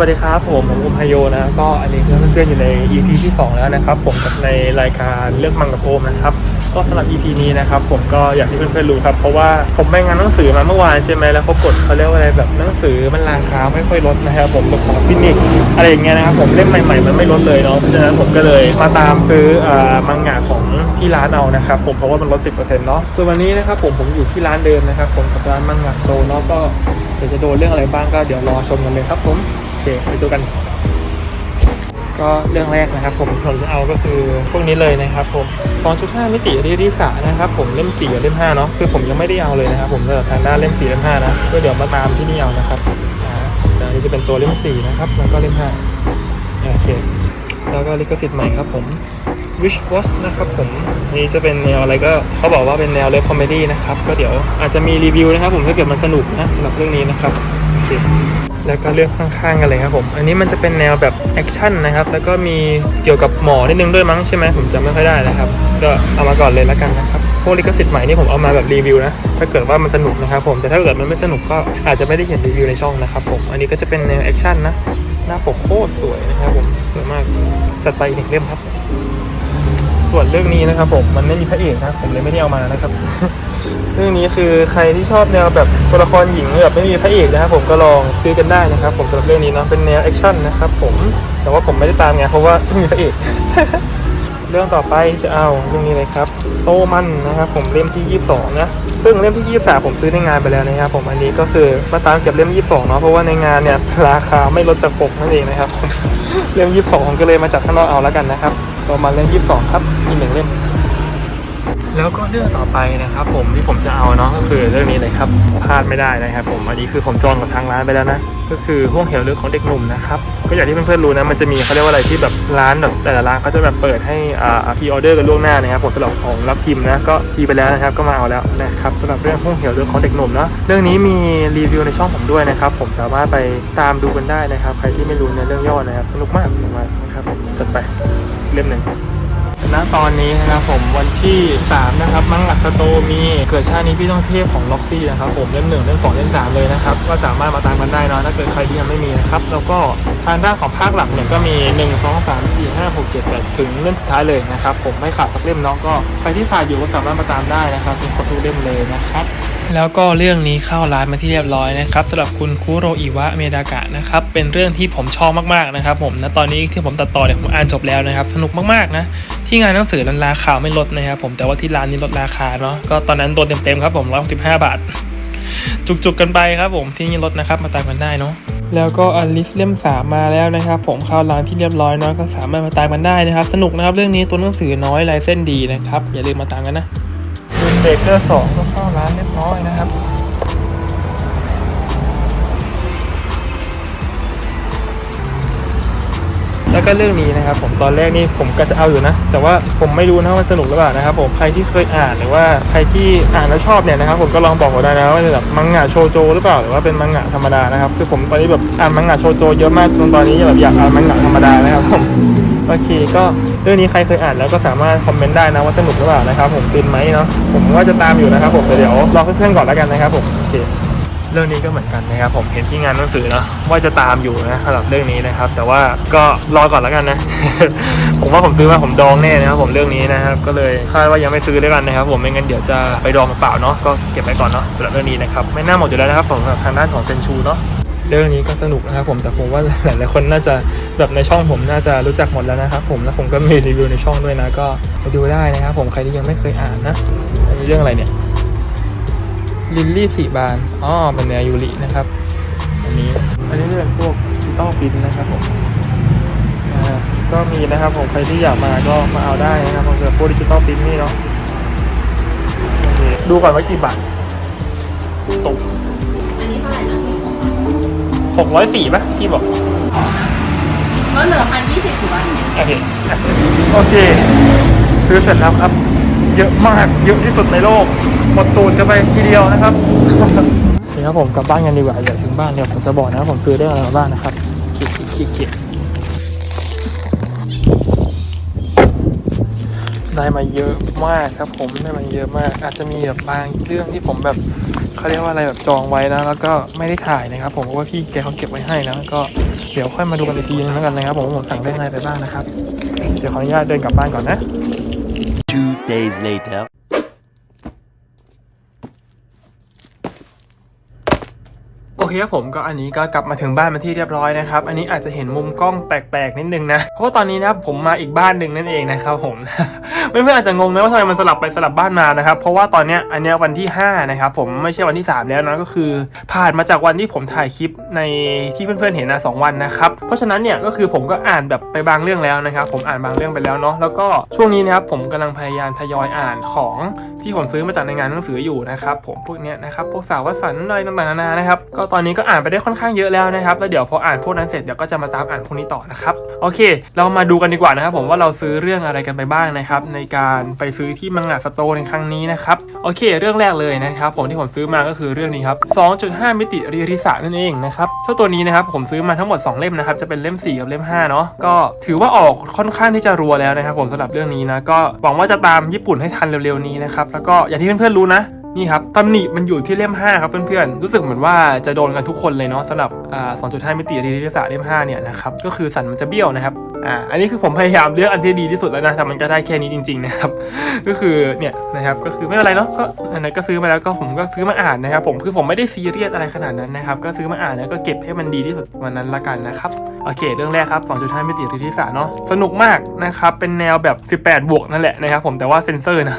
วัสดีครับผมผมอุมพโยนะก็อันนี้คือเพื่อนๆอยู่ใน EP ที่ 2 แล้วนะครับ ผมกับในรายการเรื่องมังกรโอมนะครับก็สำหรับ EP นี้นะครับผมก็อย่างที่เพื่อนๆรู้ครับเพราะว่าผมไปงานหนังสือมาเมื่อวานใช่ไหมแล้วเขากดเขาเรียกว่าอะไรแบบหนังสือมันราคาไม่ค่อยลดนะครับผมแบบของฟินิกอะไรอย่างเงี้ยนะครับผมเล่มใหม่ๆมันไม่ลดเลยเนาะเพราะฉะนั้นผมก็เลยมาตามซื้ออมังงะของที่ร้านเอานะครับผมเพราะว่ามันลด 10%เนาะส่วนวันนี้นะครับผมผมอยู่ที่ร้านเดิมนะครับผมกับร้านมังงะโตเนาะก็เดี๋ยวจะโดนเรื่องอะไรบ้างก็เดี๋ยวรอชมกันเลยครับผม เคไปดูกัน ก็เรื่องแรกนะครับ ผมผมจะเอาก็คือพวกนี้เลยนะครับ ผม2.5มิติรีริสานะครับ ผมเล่ม4กับเล่ม5เนาะคือผมยังไม่ได้เอาเลยนะครับ ผมสำหรับทางด้านเล่ม4เล่ม5นะก็เดี๋ยวมาตามที่นี่เอานะครับอ่าอันนี้จะเป็นตัวเล่ม4นะครับแล้วก็เล่ม5โอเคแล้วก็ลิขสิทธิ์ใหม่ครับผม Wish Watch นะครับผมนี่จะเป็นแนวอะไรก็เขาบอกว่าเป็นแนวเลิฟคอมเมดี้นะครับ ก็เดี๋ยวอาจจะมีรีวิวนะครับผมถ้าเกิดมันสนุกนะสำหรับเรื่องนี้นะครับ โอเคแล้วก็เลือกข้างๆกันเลยครับผม อันนี้มันจะเป็นแนวแบบแอคชั่นนะครับ แล้วก็มีเกี่ยวกับหมอนิดนึงด้วยมั้งใช่ไหมผมจำไม่ค่อยได้นะครับ ก็เอามาก่อนเลยแล้วกันนะครับ พวกลิขสิทธิ์ใหม่นี่ผมเอามาแบบรีวิวนะ ถ้าเกิดว่ามันสนุกนะครับผม แต่ถ้าเกิดมันไม่สนุกก็อาจจะไม่ได้เห็นรีวิวในช่องนะครับผม อันนี้ก็จะเป็นแนวแอคชั่นนะ หน้าปกโคตรสวยนะครับผม สวยมาก จัดไปอีกหนึ่งเล่มครับ ส่วนเรื่องนี้นะครับผมมันไม่มีพระเอกนะผมเลยไม่ได้เอามานะครับ เรื่องนี้คือใครที่ชอบแนวแบบตัวละครหญิงแบบไม่มีพระเอกนะครับผมก็ลองซื้อกันได้นะครับ ผมสำหรับเรื่องนี้เนาะเป็นแนวแอคชั่นนะครับผมแต่ว่าผมไม่ได้ตามไงเพราะว่าไม่มีพระเอก เรื่องต่อไปจะเอาเรื่องนี้เลยครับโตมันนะครับผมเล่มที่ 22 นะซึ่งเล่มที่ 23 ผมซื้อในงานไปแล้วนะครับผมอันนี้ก็คือมาตามเก็บเล่ม 22 เนาะเพราะว่าในงานเนี่ยราคาไม่ลดจากปกนั่นเองนะครับเล่ม 22 ผมก็เลยมาจากข้างนอกเอาแล้วกันนะครับ โตมันเล่ม22ครับอีกหนึ่งเล่มแล้วก็เรื่องต่อไปนะครับ ผมที่ผมจะเอาเนาะก็คือเรื่องนี้เลยครับพลาดไม่ได้นะครับ ผมอันนี้คือผมจองกับทางร้านไปแล้วนะก็คือห่วงเหวลึกของเด็กหนุ่มนะครับ ก็อย่างที่เพื่อนๆรู้นะมันจะมีเขาเรียกว่าอะไรที่แบบร้านแบบแต่ละร้านเขาจะแบบเปิดให้อ่าพีออเดอร์กันล่วงหน้านะครับผมสำหรับของรับพิมพ์นะก็ทีไปแล้วนะครับก็มาเอาแล้วนะครับสำหรับเรื่องห้องเหี่ยวเรื่องของเด็กหนุ่มเนาะเรื่องนี้มีรีวิวในช่องผมด้วยนะครับผมสามารถไปตามดูกันได้นะครับ ใครที่ไม่รู้ในเรื่องย่อนะครับสนุกมากสนุกมากนะครับจัดไปเล่มหนึ่ง ณตอนนี้นะครับผมวันที่ 3 นะครับ มังหลักโตมีเกิดชาตินี้พี่ต้องเทพของล็อกซี่นะครับผมเล่มหนึ่งเล่มสองเล่มสามเลยนะครับก็สามารถมาตามกันได้นะถ้าเกิดใครที่ยังไม่มีนะครับแล้วก็ทางด้านของภาคหลักเนี่ยก็มี 1 2 3 4 5 6 7 8 ถึงเล่มสุดท้ายเลยนะครับผมไม่ขาดสักเล่มน้องก็ใครที่ขาดอยู่ก็สามารถมาตามได้นะครับมีครบทุกเล่มเลยนะครับ แล้วก็เรื่องนี้เข้าร้านมาที่เรียบร้อยนะครับสำหรับคุณคุโรอิวะเมดากะนะครับเป็นเรื่องที่ผมชอบมากๆนะครับผมณตอนนี้ที่ผมตัดต่อเนี่ยผมอ่านจบแล้วนะครับสนุกมากๆนะที่งานหนังสือร้านราคาไม่ลดนะครับผมแต่ว่าที่ร้านนี้ลดราคาเนาะก็ตอนนั้นโดนเต็มๆครับผมร้อยสิบห้าบาท จุกๆกันไปครับผมที่นี่ลดนะครับมาตามกันได้เนาะแล้วก็อลิสเล่มสามมาแล้วนะครับ ผมเข้าร้านที่เรียบร้อยเนาะก็สามารถมาตามกันได้นะครับ สนุกนะครับเรื่องนี้ตัวหนังสือน้อยลายเส้นดีนะครับอย่าลืมมาตามกันนะ วินเบเกอร์สองก็เข้าร้านเรียบร้อยนะครับ แล้วก็เรื่องนี้นะครับผมตอนแรกนี่ผมก็จะเอาอยู่นะ แต่ว่าผมไม่รู้นะว่าสนุกหรือเปล่านะครับผมใครที่เคยอ่านหรือว่าใครที่อ่านแล้วชอบเนี่ยนะครับผมก็ลองบอกผมได้นะว่าแบบมังงะโชโจหรือเปล่าหรือว่าเป็นมังงะธรรมดานะครับคือผมตอนนี้แบบอ่านมังงะโชโจเยอะมากจนตอนนี้แบบอยากอ่านมังงะธรรมดานะครับผมโอเคก็เรื่องนี้ใครเคยอ่านแล้วก็สามารถคอมเมนต์ได้นะว่าสนุกหรือเปล่านะครับผมเป็นไหมเนาะผมว่าจะตามอยู่นะครับผมแต่เดี๋ยวรอเพื่อนๆก่อนแล้วกันนะครับผมโอเค เรื่องนี้ก็เหมือนกันนะครับผมเห็นที่งานหนังสือเนาะว่าจะตามอยู่นะสำหรับเรื่องนี้นะครับ แต่ว่าก็รอก่อนแล้วกันนะ ผมว่าผมซื้อมาผมดองแน่นะครับผมเรื่องนี้นะครับ ก็เลยคาดว่ายังไม่ซื้อแล้วกันนะครับ ผมไม่งั้นเดี๋ยวจะไปดองเปล่าเนาะก็เก็บไว้ก่อนเนาะสำหรับเรื่องนี้นะครับไม่น่าหมดอยู่แล้วนะครับผมทางด้านของเซนชูเนาะเรื่องนี้ก็สนุกนะครับผมแต่ผมว่าหลายๆคนน่าจะแบบในช่องผมน่าจะรู้จักหมดแล้วนะครับผมแล้วผมก็มีรีวิวในช่องด้วยนะ ก็ไปดูได้นะครับผมใครที่ยังไม่เคยอ่านนะอันนี้เรื่องอะไรเนี่ย ลิลลี่สีบานอ๋อเป็นแนวยูรินะครับ อันนี้ อันนี้เป็นพวกดิจิตอลปินนะครับผมอ่าก็มีนะครับผมใครที่อยากมาก็มาเอาได้นะครับผมสำหรับพวกดิจิตอลปินนี่เนาะโอเคดูก่อนว่ากี่บาทตกอันนี้เท่าไหร่นะหกร้อยสี่ป่ะพี่บอกลดเหลือพันยี่สิบถูกป่ะโอเคอะโอเค ซื้อเสร็จแล้วครับ เยอะมากเยอะที่สุดในโลก หมดตูดกันไปทีเดียวนะครับโอเคครับผมกลับบ้านกันดีกว่าอย่าถึงบ้านเดี๋ยวผมจะบอกนะครับผมซื้อได้อะไรมาบ้างนะครับคิดคิดคิดคิดได้มาเยอะมากครับผมได้มาเยอะมาก อาจจะมีแบบบางเรื่องที่ผมแบบเขาเรียกว่าอะไรแบบจองไว้นะ แล้วก็ไม่ได้ถ่ายนะครับผมเพราะว่าพี่แกเขาเก็บไว้ให้นะก็เดี๋ยวค่อยมาดูกันอีกทีนึงแล้วกันนะครับผมว่าผมสั่งได้อะไรไปบ้างนะครับ เดี๋ยวขออนุญาตเดินกลับบ้านก่อนนะ Two days later. เคครับผมก็อันนี้ก็กลับมาถึงบ้านเป็นที่เรียบร้อยนะครับ อันนี้อาจจะเห็นมุมกล้องแปลกๆนิดนึงนะ เพราะว่าตอนนี้นะครับผมมาอีกบ้านหนึ่งนั่นเองนะครับผมเพื่อนๆอาจจะงงนะว่าทำไมมันสลับไปสลับบ้านมานะครับ เพราะว่าตอนเนี้ยอันเนี้ยวันที่5นะครับผมไม่ใช่วันที่ 3 แล้วนะก็คือ ผ่านมาจากวันที่ผมถ่ายคลิปในที่เพื่อนๆเห็นนะสองวันนะครับเพราะฉะนั้นเนี่ยก็คือผมก็อ่านแบบไปบางเรื่องแล้วนะครับ ผมอ่านบางเรื่องไปแล้วเนาะแล้วก็ช่วงนี้นะครับผมกำลังพยายามทยอยอ่านของที่ผมซื้อมาจากในงานหนังสืออยู่นะครับผมพวกเนี้ยนะครับพวกสาววสันอะไรต่างๆนานานะครับก็ตอนอนนี้ก็อ่านไปได้ค่อนข้างเยอะแล้วนะครับแล้วเดี๋ยวพออ่านพวกนั้นเสร็จเดี๋ยวก็จะมาตามอ่านพวกนี้ต่อนะครับโอเค เรามาดูกันดีกว่านะครับผมว่าเราซื้อเรื่องอะไรกันไปบ้างนะครับในการไปซื้อที่มังงะสโตร์ในครั้งนี้นะครับโอเค เรื่องแรกเลยนะครับผมที่ผมซื้อมาก็คือเรื่องนี้ครับ 2.5 มิติเรียริสะนั่นเองนะครับเจ้าตัวนี้นะครับผมซื้อมาทั้งหมด 2 เล่มนะครับจะเป็นเล่ม 4 กับเล่ม5เนาะก็ถือว่าออกค่อนข้างที่จะรัวแล้วนะครับผมสำหรับเรื่องนี้นะก็หวังว่าจะตามญี่ปุ่นให้ทันเร็วๆนี้นะครับแล้วก็อย่างที่เพื่อนๆรู้นะ นี่ครับตำหนิมันอยู่ที่เล่ม5ครับเพื่อนๆรู้สึกเหมือนว่าจะโดนกันทุกคนเลยเนาะสำหรับ 2.5 มิติเรียนศาสตร์เล่ม5เนี่ยนะครับก็คือสันมันจะเบี้ยวนะครับอ่าอันนี้คือผมพยายามเลือกอันที่ดีที่สุดแล้วนะแต่มันก็ได้แค่นี้จริงๆนะครับก็คือเนี่ยนะครับก็คือไม่เป็นไรเนาะก็อันนั้นก็ซื้อมาแล้วก็ผมก็ซื้อมาอ่านนะครับผมคือผมไม่ได้ซีเรียสอะไรขนาดนั้นนะครับก็ซื้อมาอ่านแล้วก็เก็บให้มันดีที่สุดวันนั้นละกันนะครับโอเค เรื่องแรกครับ 2.5 มิติเรียนศาสตร์เนาะสนุกมากนะครับเป็นแนวแบบ 18 บวกนั่นแหละนะครับผมแต่ว่าเซนเซอร์นะ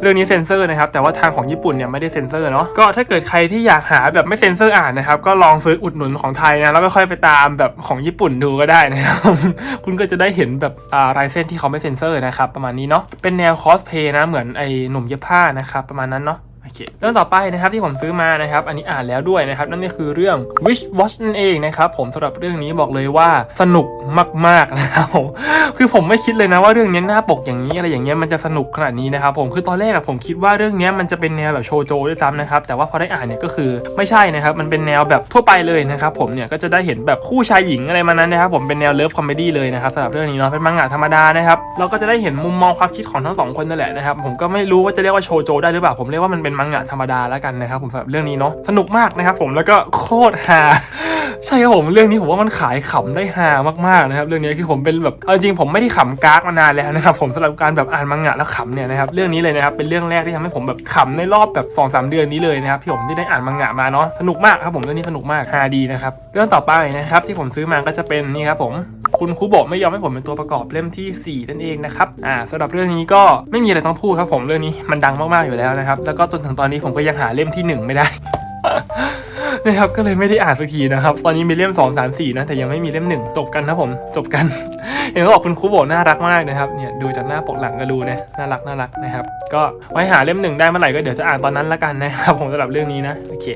เรื่องนี้เซ็นเซอร์นะครับแต่ว่าทางของญี่ปุ่นเนี่ยไม่ได้เซ็นเซอร์เนาะก็ถ้าเกิดใครที่อยากหาแบบไม่เซ็นเซอร์อ่านนะครับก็ลองซื้ออุดหนุนของไทยนะแล้วก็ค่อยไปตามแบบของญี่ปุ่นดูก็ได้นะครับคุณก็จะได้เห็นแบบลายเส้นที่เขาไม่เซ็นเซอร์นะครับ ประมาณนี้เนาะเป็นแนวคอสเพย์นะเหมือนไอ้หนุ่มเย็บผ้านะครับประมาณนั้นเนาะ เคเรื่องต่อไปนะครับที่ผมซื้อมานะครับ อันนี้อ่านแล้วด้วยนะครับ นั่นก็คือเรื่อง Wish Watch นั่นเองนะครับ ผมสำหรับเรื่องนี้บอกเลยว่าสนุกมากๆนะครับผมคือผมไม่คิดเลยนะว่าเรื่องนี้หน้าปกอย่างนี้อะไรอย่างเงี้ยมันจะสนุกขนาดนี้นะครับผมคือตอนแรกอะผมคิดว่าเรื่องนี้มันจะเป็นแนวแบบโชโจด้วยซ้ำนะครับแต่ว่าพอได้อ่านเนี่ยก็คือไม่ใช่นะครับมันเป็นแนวแบบทั่วไปเลยนะครับผมเนี่ยก็จะได้เห็นแบบคู่ชายหญิงอะไรมานั้นนะครับผมเป็นแนวเลิฟคอมเมดี้เลยนะครับสำหรับเรื่องนี้เนาะเป็นมังงะธรรมดานะครับเราก็จะได้เห็นมุมมองความคิดของทั้งสองคนนั่นแหละนะครับผมก็ไม่รู้ว่าจะเรียกว่าโชโจได้หรือเปล่าผมเรียกว่ามันเป็นมังงะธรรมดาแล้วกันนะครับผมสำหรับเรื่องนี้เนาะสนุกมากนะครับผมแล้วก็โคตรฮา ใช่ครับผมเรื่องนี้ผมว่ามันขายขำได้ฮามากๆนะครับเรื่องนี้คือผมเป็นแบบเอาจริงผมไม่ได้ขำกากมานานแล้วนะครับผมสำหรับการแบบอ่านมังงะแล้วขำเนี่ยนะครับเรื่องนี้เลยนะครับเป็นเรื่องแรกที่ทำให้ผมแบบขำในรอบแบบ2อสเดือนนี้เลยนะครับที่ผมที่ได้อ่านมังงะมาเนาะสนุกมากครับผมเรื่องนี้สนุกมากฮาดีนะครับเรื่องต่อไปนะครับที่ผมซื้อมาก็จะเป็นนี่ครับผมคุณครูโบะไม่ยอมให้ผมเป็นตัวประกอบเล่มที่ 4 นั่นเองนะครับ อ่าสำหรับเรื่องนี้ก็ไม่มีอะไรต้องพูดครับผมเรื่องนี้มันดังมากๆอยู่แล้วนะครับ แล้วก็จนถึงตอนนี้ผมก็ยังหาเล่มที่หนึ่งไม่ได้ นะครับก็เลยไม่ได้อ่านสักทีนะครับ ตอนนี้มีเล่ม2 3 4นะแต่ยังไม่มีเล่มหนึ่งจบกันนะผมจบกันอย่างที่บอกคุณครูบอกน่ารักมากนะครับเนี่ยดูจากหน้าปกหลังก็รู้นะน่ารักน่ารักนะครับ ก็ไว้หาเล่มหนึ่งได้เมื่อไหร่ก็เดี๋ยวจะอ่านตอนนั้นละกันนะครับผมสำหรับเรื่องนี้นะโอเค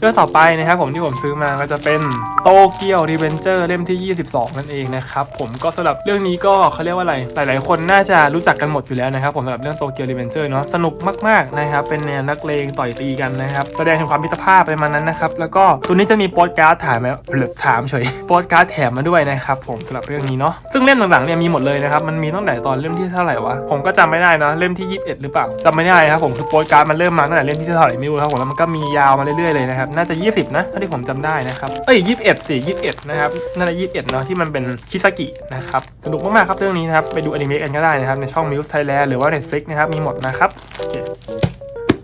เรื่องต่อไปนะครับผมที่ผมซื้อมาก็จะเป็นโตเกียวรีเวนเจอร์เล่มที่ 22 นั่นเองนะครับผมก็สำหรับเรื่องนี้ก็เขาเรียกว่าอะไร หลาย ๆ คนน่าจะรู้จักกันหมดอยู่แล้วนะครับผมสำหรับเรื่องโตเกียวรีเวนเจอร์เนาะสนุกมาก ๆ นะครับ เป็นแนวนักเลงต่อยตีกันนะครับ แสดงถึงความมิตรภาพไปมานั้นนะครับแล้วก็ตัวนี้จะมีโปสการ์ดถามมาหรือถามเฉยโปสการ์ดแถมมาด้วยนะครับผมสำหรับเรื่องนี้เนาะซึ่งเล่มหลังๆเนี่ยมีหมดเลยนะครับมันมีตั้งแต่ตอนเล่มที่เท่าไหร่วะผมก็จำไม่ได้นะเล่มที่ 21 หรือเปล่าจำไม่ได้ครับผมคือโปสการ์ดมันเริ่มมาตั้งแต่เล่มที่เท่าไหร่ไม่รู้ครับผมแล้วมันก็มียาวมาเรื่อยๆเลยนะครับน่าจะ 20 นะถ้าที่ผมจำได้นะครับเอ้ย21สิ21 นะครับน่าจะ21 เนาะที่มันเป็นคิซากินะครับสนุกมากๆครับเรื่องนี้นะครับไปดูอนิเมะกันก็ได้นะครับในช่อง Muse Thailand หรือว่า Netflix นะครับมีหมดนะครับ โอเค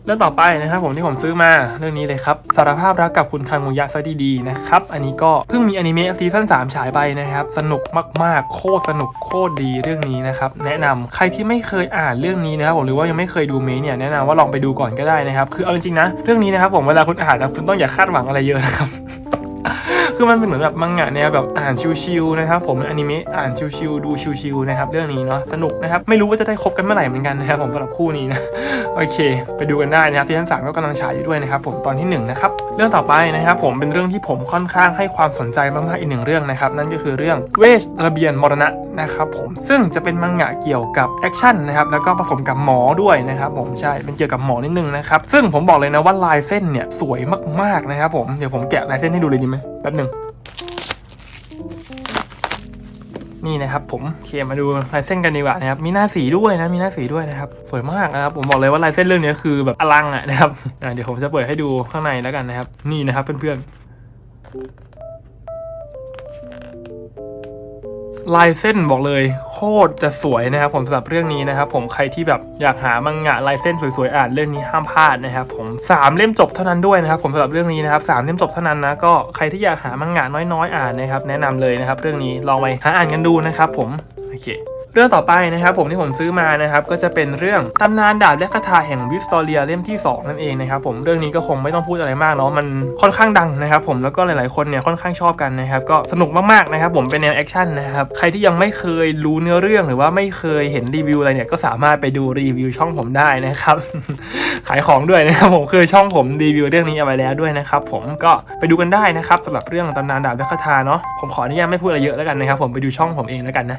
เรื่องต่อไปนะครับผมที่ผมซื้อมาเรื่องนี้เลยครับสารภาพรักกับคุณคังมุยะซะดีๆนะครับอันนี้ก็เพิ่งมีอนิเมะซีซั่น3ฉายไปนะครับสนุกมากๆ โคตรสนุกโคตรดีเรื่องนี้นะครับแนะนำใครที่ไม่เคยอ่านเรื่องนี้นะครับผมหรือว่ายังไม่เคยดูเมะเนี่ยแนะนำว่าลองไปดูก่อนก็ได้นะครับคือเอาจริงๆนะเรื่องนี้นะครับผมเวลาคุณอ่านนะคุณต้องอย่าคาดหวังอะไรเยอะนะครับ คือมันเป็นเหมือนแบบมังงะแนวแบบอ่านชิวๆนะครับผมเป็นอนิเมะอ่านชิวๆดูชิวๆนะครับเรื่องนี้เนาะสนุกนะครับไม่รู้ว่าจะได้คบกันเมื่อไหร่เหมือนกันนะครับผมสำหรับคู่นี้นะโอเค ไปดูกันได้นะครับซีซั่นสามก็กำลังฉายอยู่ด้วยนะครับผมตอนที่หนึ่งนะครับเรื่องต่อไปนะครับผมเป็นเรื่องที่ผมค่อนข้างให้ความสนใจมากๆอีกหนึ่งเรื่องนะครับนั่นก็คือเรื่องเวชระเบียนมรณะนะครับผมซึ่งจะเป็นมังงะเกี่ยวกับแอคชั่นนะครับแล้วก็ผสมกับหมอด้วยนะครับผมใช่เป็นเกี่ยวกับหมอนิดนึงนะครับซึ่งผมบอกเลยนะว่าลายเส้นเนี่ยสวยมากๆนะครับผมเดี๋ยวผมแกะลายเส้นให้ดูเลยดีไหม ป๊บหนึ่งนี่นะครับผมเคมาดูลายเส้นกันดีกว่านะครับมีหน้าสีด้วยนะมีหน้าสีด้วยนะครับสวยมากนะครับผมบอกเลยว่าลายเส้นเรื่องนี้คือแบบอลังอะนะครับเดี๋ยวผมจะเปิดให้ดูข้างในแล้วกันนะครับ นี่นะครับเพื่อนๆลายเส้นบอกเลย คตรจะสวยนะครับผมสำหรับเรื่องนี้นะครับผมใครที่แบบอยากหามังงะลายเส้นสวยๆอ่านเรื่องนี้ห้ามพลาดนะครับผมสามเล่มจบเท่านั้นด้วยนะครับผมสำหรับเรื่องนี้นะครับสามเล่มจบเท่านั้นนะก็ใครที่อยากหามังงะน้อยๆ อ่านนะครับแนะนำเลยนะครับเรื่องนี้ลองไปหาอ่านกันดูนะครับผมโอเค เรื่องต่อไปนะครับผมที่ผมซื้อมานะครับก็จะเป็นเรื่องตำนานดาบและคาถาแห่งวิสตอเรียเล่มที่ 2 นั่นเองนะครับผมเรื่องนี้ก็คงไม่ต้องพูดอะไรมากเนาะมันค่อนข้างดังนะครับผมแล้วก็หลายๆคนเนี่ยค่อนข้างชอบกันนะครับก็สนุกมากๆนะครับผมเป็นแนวแอคชั่นนะครับใครที่ยังไม่เคยรู้เนื้อเรื่องหรือว่าไม่เคยเห็นรีวิวอะไรเนี่ยก็สามารถไปดูรีวิวช่องผมได้นะครับขายของด้วยนะครับผมคือช่องผมรีวิวเรื่องนี้เอาไว้แล้วด้วยนะครับผมก็ไปดูกันได้นะครับสำหรับเรื่องตำนานดาบและคาถาเนาะผมขออนุญาตไม่พูดอะไรเยอะแล้วกันนะครับผมไปดูช่องผมเองแล้วกันนะ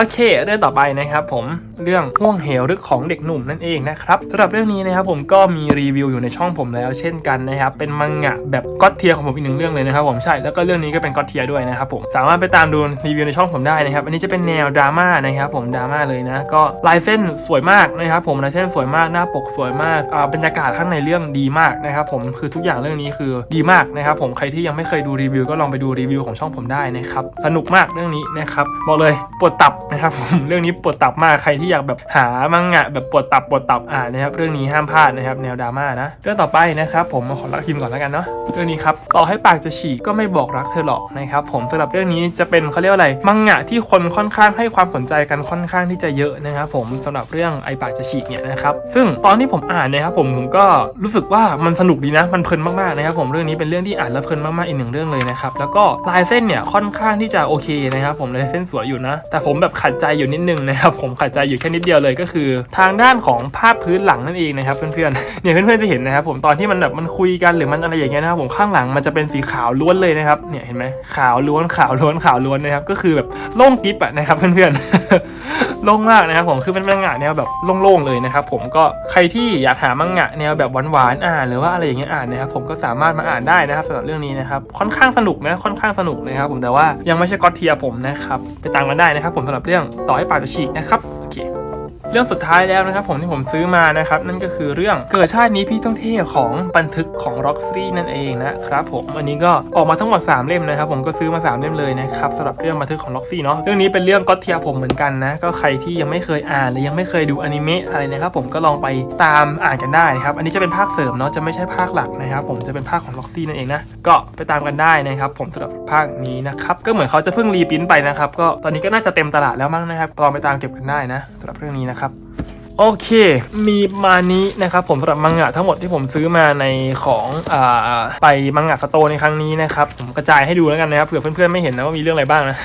อเค เรื่องต่อไปนะครับผมเรื่องห่วงเหวลึกของเด็กหนุ่มนั่นเองนะครับสำหรับเรื่องนี้นะครับผมก็มีรีวิวอยู่ในช่องผมแล้วเช่นกันนะครับเป็นมังงะแบบก็อตเทียของผมอีกหนึ่งเรื่องเลยนะครับผมใช่แล้วก็เรื่องนี้ก็เป็นก็อตเทียด้วยนะครับผมสามารถไปตามดูรีวิวในช่องผมได้นะครับอันนี้จะเป็นแนวดราม่านะครับผมดราม่าเลยนะก็ลายเส้นสวยมากนะครับผมลายเส้นสวยมากหน้าปกสวยมากอ่าบรรยากาศข้างในเรื่องดีมากนะครับผมคือทุกอย่างเรื่องนี้คือดีมากนะครับผมใครที่ยังไม่เคยดูรีวิวก็ลองไปดูรีวิวของช่องผมได้นะครับสนุกมากเรื่องนี้นะครับบอกเลยปวดตับนะครับผมเรื่องนี้ปวดตับมากใครที่อยากแบบหามังงะแบบปวดตับปวดตับอ่านนะครับเรื่องนี้ห้ามพลาดนะครับแนวดราม่านะเรื่องต่อไปนะครับผมมาขอรักทีมก่อนแล้วกันเนาะเรื่องนี้ครับต่อให้ปากจะฉีกก็ไม่บอกรักเธอหรอกนะครับผมสำหรับเรื่องนี้จะเป็นเขาเรียกว่าอะไรมังงะที่คนค่อนข้างให้ความสนใจกันค่อนข้างที่จะเยอะนะครับผมสำหรับเรื่องไอปากจะฉีกเนี่ยนะครับซึ่งตอนที่ผมอ่านนะครับผมผมก็รู้สึกว่ามันสนุกดีนะ มันเพลินมากๆนะครับผมเรื่องนี้เป็นเรื่องที่อ่านแล้วเพลินมากๆอีกหนึ่งเรื่องเลยนะครับแล้วก็ลายเส้นเนี่ยค่อนข้างที่จะโอเคนะครับผมลายเส้นสวยอยู่นะ แต่ผมแบบขัดใจอยู่นิดนึงนะครับผมขัดใจอยู่แค่นิดเดียวเลยก็คือ ทางด้านของภาพพื้นหลังนั่นเองนะครับเพื่อนๆเนี่ยเพื่อนๆจะเห็นนะครับผมตอนที่มันแบบมันคุยกันหรือมันอะไรอย่างเงี้ยนะครับผมข้างหลังมันจะเป็นสีขาวล้วนเลยนะครับเนี่ยเห็นไหมขาวล้วนขาวล้วนขาวล้วนนะครับก็คือแบบโล่งกิ๊บอะนะครับเพื่อนๆ โล่งมากนะครับผมคือเป็นมังงะแนวแบบโล่งๆเลยนะครับผมก็ใครที่อยากหามังงะแนวแบบหวานๆอ่านหรือว่าอะไรอย่างเงี้ยอ่านนะครับผมก็สามารถมาอ่านได้นะครับสำหรับเรื่องนี้นะครับค่อนข้างสนุกนะค่อนข้างสนุกนะครับผมแต่ว่ายังไม่ใช่ก็อตเทียผมนะครับไปตามกันได้นะครับผมสำหรับเรื่องต่อให้ปากจะฉีกนะครับโอเค เรื่องสุดท้ายแล้วนะครับผมที่ผมซื้อมานะครับ นั่นก็คือเรื่องเกิดชาตินี้พี่ต้องเท่ของบันทึกของ r o x ซี่นั่นเองนะครับผมอันนี้ก็ออกมาทั้งหมด 3 เล่มนะครับ ผมก็ซื้อมา 3 เล่มเลยนะครับสำหรับเรื่องบันทึกของ r o x ซี่เนาะเรื่องนี้เป็นเรื่องก็เทียผมเหมือนกันนะ ก็ใครที่ยังไม่เคยอ่านหรือยังไม่เคยดูอนิเมะอะไรนะครับผมก็ลองไปตามอ่านกันได้นะครับอันนี้จะเป็นภาคเสริมเนาะจะไม่ใช่ภาคหลักนะครับผมจะเป็นภาคของ r o x ซี่นั่นเองนะก็ไปตามกันได้นะครับผมสำหรับภาคนี้นะครับก็เหมือนเขาจะเพิ่งรีพิมพ์ไปนะครับก็ตอนนี้ก็น่าจะเต็มตลาดแล้วมั้งนะครับลองไปตามเก็บกันได้นะสำหรับเรื่องนี้นะครับโอเค มีมานี้นะครับผมสำหรับมังงะทั้งหมดที่ผมซื้อมาในของอไปมังงะสโตในครั้งนี้นะครับ ผมกระจายให้ดูแล้วกันนะครับเผื่อเพื่อนๆไม่เห็นนะว่ามีเรื่องอะไรบ้างนะ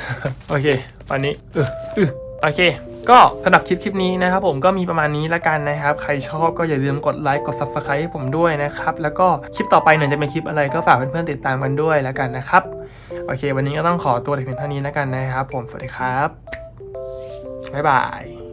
โอเควันนี้เออเออโอเค ก็สำหรับคลิปคลิปนี้นะครับผมก็มีประมาณนี้ล้วกันนะครับ ใครชอบก็อย่าลืมกดไลค์กด subscribe ให้ผมด้วยนะครับ แล้วก็คลิปต่อไปเนี่ยจะเป็นคลิปอะไรก็ฝากเพื่อนๆติดตามกันด้วยแล้วกันนะครับโอเค วันนี้ก็ต้องขอตัวเพียงเท่านี้แล้วกันนะครับ ผมสวัสดีครับบ๊ายบาย